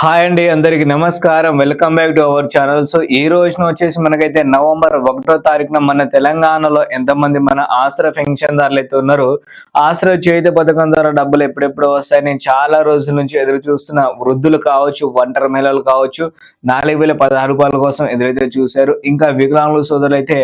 Hi అండి అందరికి నమస్కారం. Welcome back to our channel so ఈ రోజున వచ్చేసి మనకైతే నవంబర్ ఒకటో తారీఖున మన తెలంగాణలో ఎంతమంది మన ఆశ్ర పెన్షన్ దారులు అయితే ఉన్నారు ఆశ్ర చేతి పథకం ద్వారా డబ్బులు ఎప్పుడెప్పుడు వస్తాయని చాలా రోజుల నుంచి ఎదురు చూస్తున్న వృద్ధులు కావచ్చు ఒంటరి మహిళలు కావచ్చు నాలుగు వేల పదహారు రూపాయల కోసం ఎదురైతే చూశారు. ఇంకా వికలాంగుల సోదరులు అయితే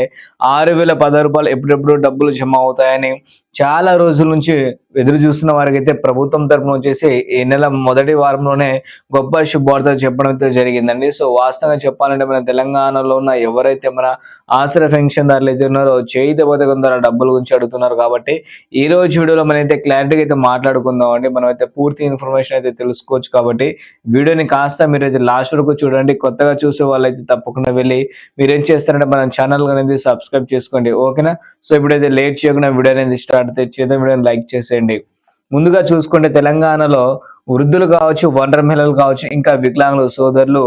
ఆరు వేల పదహారు రూపాయలు ఎప్పుడెప్పుడు డబ్బులు జమ అవుతాయని చాలా రోజుల నుంచి ఎదురు చూస్తున్న వారికి అయితే ప్రభుత్వం తరఫున వచ్చేసి ఈ నెల మొదటి వారంలోనే గొప్ప శుభవార్త చెప్పడం అయితే జరిగిందండి. సో వాస్తవంగా చెప్పాలంటే మన తెలంగాణలో ఉన్న ఎవరైతే మన ఆశ్రయ పెన్షన్దారులు అయితే ఉన్నారో చేయిత పథకం ద్వారా డబ్బుల గురించి అడుగుతున్నారు కాబట్టి ఈ రోజు వీడియోలో మనం అయితే క్లారిటీగా అయితే మాట్లాడుకుందాం అండి. మనం అయితే పూర్తి ఇన్ఫర్మేషన్ అయితే తెలుసుకోవచ్చు కాబట్టి వీడియోని కాస్త మీరు అయితే లాస్ట్ వరకు చూడండి. కొత్తగా చూసే వాళ్ళైతే తప్పకుండా వెళ్ళి మీరు ఏం చేస్తారంటే మన ఛానల్ అనేది సబ్స్క్రైబ్ చేసుకోండి. ఓకేనా? సో ఇప్పుడైతే లేట్ చేయకుండా వీడియో అనేది స్టార్ట్ చేద్దాం. వీడియోని లైక్ చేసేయండి. ముందుగా చూసుకుంటే తెలంగాణలో వృద్ధులు కావచ్చు వండర్ మహిళలు కావచ్చు ఇంకా వికలాంగుల సోదరులు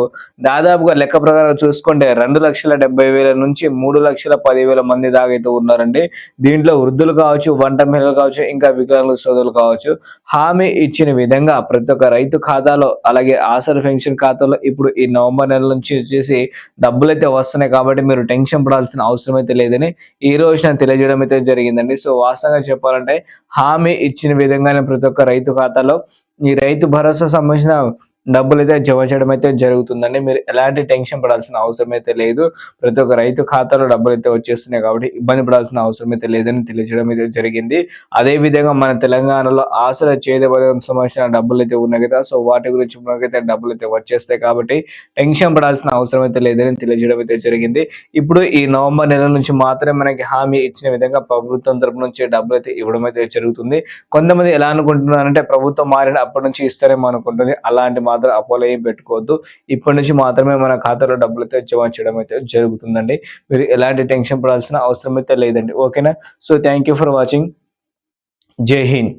దాదాపుగా లెక్క ప్రకారం చూసుకుంటే రెండు లక్షల డెబ్బై వేల నుంచి మూడు లక్షల పదివేల మంది దాకా అయితే ఉన్నారండి. దీంట్లో వృద్ధులు కావచ్చు వంట మహిళలు కావచ్చు ఇంకా వికలాంగుల సోదరులు కావచ్చు హామీ ఇచ్చిన విధంగా ప్రతి ఒక్క రైతు ఖాతాలో అలాగే ఆసర పెన్షన్ ఖాతాలో ఇప్పుడు ఈ నవంబర్ నెల నుంచి వచ్చేసి డబ్బులు అయితే వస్తున్నాయి కాబట్టి మీరు టెన్షన్ పడాల్సిన అవసరం అయితే లేదని ఈ రోజు నేను తెలియజేయడం అయితే జరిగిందండి. సో వాస్తవంగా చెప్పాలంటే హామీ ఇచ్చిన విధంగానే ప్రతి ఒక్క రైతు ఖాతాలో ఈ రైతు భరోసా సంబంధించిన డబ్బులు అయితే జమ చేయడం అయితే జరుగుతుందండి. మీరు ఎలాంటి టెన్షన్ పడాల్సిన అవసరం అయితే లేదు. ప్రతి ఒక్క రైతు ఖాతాలో డబ్బులు అయితే వచ్చేస్తున్నాయి కాబట్టి ఇబ్బంది పడాల్సిన అవసరం అయితే లేదని తెలియజేయడం అయితే జరిగింది. అదే విధంగా మన తెలంగాణలో ఆశల చేతి పథకం సంబంధించిన డబ్బులు అయితే ఉన్నాయి కదా సో వాటి గురించి మనకైతే డబ్బులు అయితే వచ్చేస్తాయి కాబట్టి టెన్షన్ పడాల్సిన అవసరం అయితే లేదని తెలియజేయడం అయితే జరిగింది. ఇప్పుడు ఈ నవంబర్ నెల నుంచి మాత్రమే మనకి హామీ ఇచ్చిన విధంగా ప్రభుత్వం తరపు నుంచి డబ్బులు అయితే ఇవ్వడం అయితే జరుగుతుంది. కొంతమంది ఎలా అనుకుంటున్నారంటే ప్రభుత్వం మారిన అప్పటి నుంచి ఇస్తారేమో అనుకుంటుంది. అలాంటి మాత్రం అపోలో ఏం పెట్టుకోవద్దు. ఇప్పటి నుంచి మాత్రమే మన ఖాతాలో డబ్బులు అయితే జమ చేయడం అయితే జరుగుతుందండి. మీరు ఎలాంటి టెన్షన్ పడాల్సిన అవసరం అయితే లేదండి. ఓకేనా? So thank you for watching జై హింద్.